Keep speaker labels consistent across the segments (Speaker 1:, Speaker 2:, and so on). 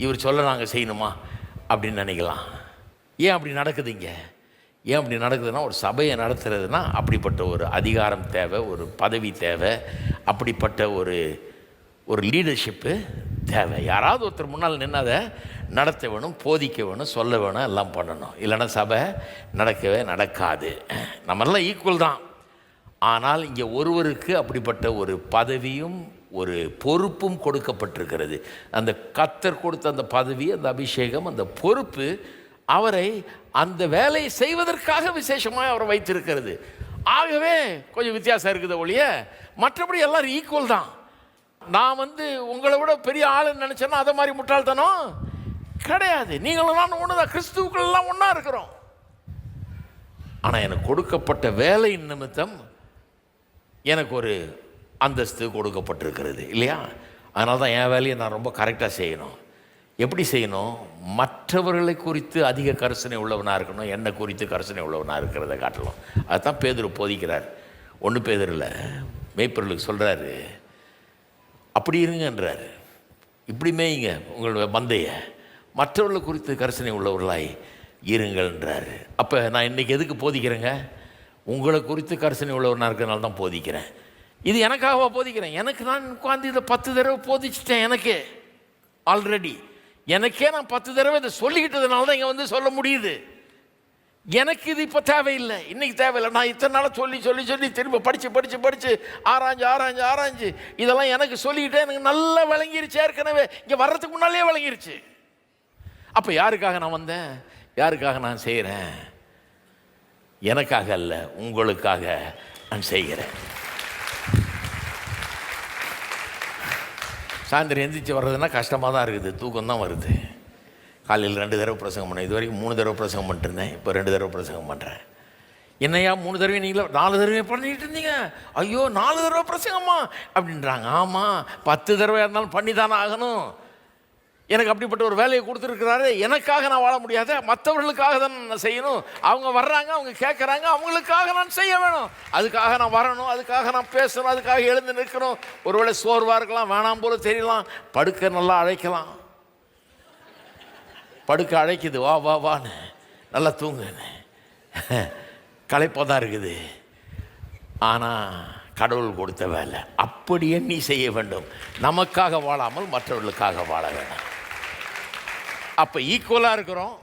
Speaker 1: இவர் சொல்ல நாங்கள் செய்யணுமா? அப்படின்னு நினைக்கலாம். ஏன் அப்படி நடக்குதுங்க? ஏன் அப்படி நடக்குதுன்னா ஒரு சபையை நடத்துறதுனா அப்படிப்பட்ட ஒரு அதிகாரம் தேவை ஒரு பதவி தேவை அப்படிப்பட்ட ஒரு ஒரு லீடர்ஷிப்பு தேவை. யாராவது ஒருத்தர் முன்னால் நின்று நடத்த வேணும் போதிக்க வேணும் சொல்ல வேணும் எல்லாம் பண்ணணும். இல்லைன்னா சபை நடக்கவே நடக்காது. நம்மெல்லாம் ஈக்குவல் தான். ஆனால் இங்கே ஒருவருக்கு அப்படிப்பட்ட ஒரு பதவியும் ஒரு பொறுப்பும் கொடுக்கப்பட்டிருக்கிறது. அந்த கத்தர் கொடுத்த அந்த பதவி அந்த அபிஷேகம் அந்த பொறுப்பு அவரை அந்த வேலையை செய்வதற்காக விசேஷமாக அவரை வைத்திருக்கிறது. ஆகவே கொஞ்சம் வித்தியாசம் இருக்குது ஒழிய மற்றபடி எல்லாரும் ஈக்குவல் தான். நான் வந்து உங்களை விட பெரிய ஆளுன்னு நினச்சேன்னா அதை மாதிரி முட்டாள்தனம் கிடையாது. நீங்களெல்லாம் ஒன்று தான் கிறிஸ்துவுக்குள்ளெல்லாம் ஒன்றா இருக்கிறோம். ஆனால் எனக்கு கொடுக்கப்பட்ட வேலை நிமித்தம் எனக்கு ஒரு அந்தஸ்து கொடுக்கப்பட்டிருக்கிறது இல்லையா? அதனால தான் என் வேலையை நான் ரொம்ப கரெக்டாக செய்யணும். எப்படி செய்யணும்? மற்றவர்களை குறித்து அதிக கரிசனை உள்ளவனாக இருக்கணும் என்னை குறித்து கரிசனை உள்ளவனாக இருக்கிறத காட்டலாம் அதுதான் பேதர் போதிக்கிறார். ஒன்று பேதரில் மேய்ப்பொருளுக்கு சொல்கிறாரு அப்படி இருங்கன்றாரு. இப்படி மேய்ங்க உங்களுடைய மந்தைய. மற்றவர்களை குறித்து கரிசனை உள்ளவர்களாய் இருங்கள்ன்றார். அப்போ நான் இன்றைக்கி எதுக்கு போதிக்கிறேங்க? உங்களை குறித்து கரிசனை உள்ளவனாக இருக்கிறனால தான் போதிக்கிறேன். இது எனக்காகவா போதிக்கிறேன்? எனக்கு நான் உட்காந்து இதை பத்து தடவை போதிச்சிட்டேன் எனக்கே. ஆல்ரெடி எனக்கே நான் பத்து தடவை இதை சொல்லிக்கிட்டதுனால தான் இங்கே வந்து சொல்ல முடியுது. எனக்கு இது இப்போ தேவையில்லை. இன்னைக்கு தேவையில்லை. நான் இத்தனை நாளாக சொல்லி சொல்லி சொல்லி திரும்ப படித்து படித்து படித்து ஆராய்ஞ்சு ஆராய்ஞ்சு ஆராய்ஞ்சு. இதெல்லாம் எனக்கு சொல்லிக்கிட்டே எனக்கு நல்லா விளங்கிருச்சு ஏற்கனவே. இங்கே வர்றதுக்கு முன்னாலே விளங்கிருச்சு. அப்போ யாருக்காக நான் வந்தேன்? யாருக்காக நான் செய்கிறேன் எனக்காக அல்ல உங்களுக்காக நான் செய்கிறேன். சாயந்தரம் எந்திரிச்சு வர்றதுன்னா கஷ்டமாக தான் இருக்குது. தூக்கம் தான் வருது. காலையில் ரெண்டு தடவை பிரசங்கம் பண்ணேன். இது வரைக்கும் மூணு தடவை பிரசங்கம் பண்ணிட்டுருந்தேன் இப்போ ரெண்டு தடவை பிரசங்கம் பண்ணுறேன் என்னையா மூணு தடவை நீங்களே? நாலு தடவை பண்ணிட்டு இருந்தீங்க? ஐயோ நாலு தடவை பிரசங்கம்மா அப்படின்றாங்க. ஆமாம் பத்து தடவை இருந்தாலும் பண்ணி தானே ஆகணும். எனக்கு அப்படிப்பட்ட ஒரு வேலையை கொடுத்துருக்கிறாரு எனக்காக நான் வாழ முடியாத மற்றவர்களுக்காக தான் நான் செய்யணும். அவங்க வர்றாங்க அவங்க கேட்குறாங்க அவங்களுக்காக நான் செய்ய வேணும். அதுக்காக நான் வரணும் அதுக்காக நான் பேசணும் அதுக்காக எழுந்து நிற்கணும். ஒருவேளை சோர்வாக இருக்கலாம் வேணாம் போல தெரியலாம். படுக்க நல்லா அழைக்கலாம். படுக்க அழைக்குது வா வா வான்னு. நல்லா தூங்குன்னு களைப்பாக தான் இருக்குது. ஆனால் கடவுள் கொடுத்த வேலை அப்படியே நீ செய்ய வேண்டும். நமக்காக வாழாமல் மற்றவர்களுக்காக வாழ வேண்டாம் அப்போ ஈக்குவலாக இருக்கிறோம்.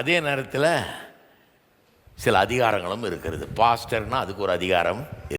Speaker 1: அதே நேரத்தில் சில அதிகாரங்களும் இருக்கிறது. பாஸ்டர்னா அதுக்கு ஒரு அதிகாரம்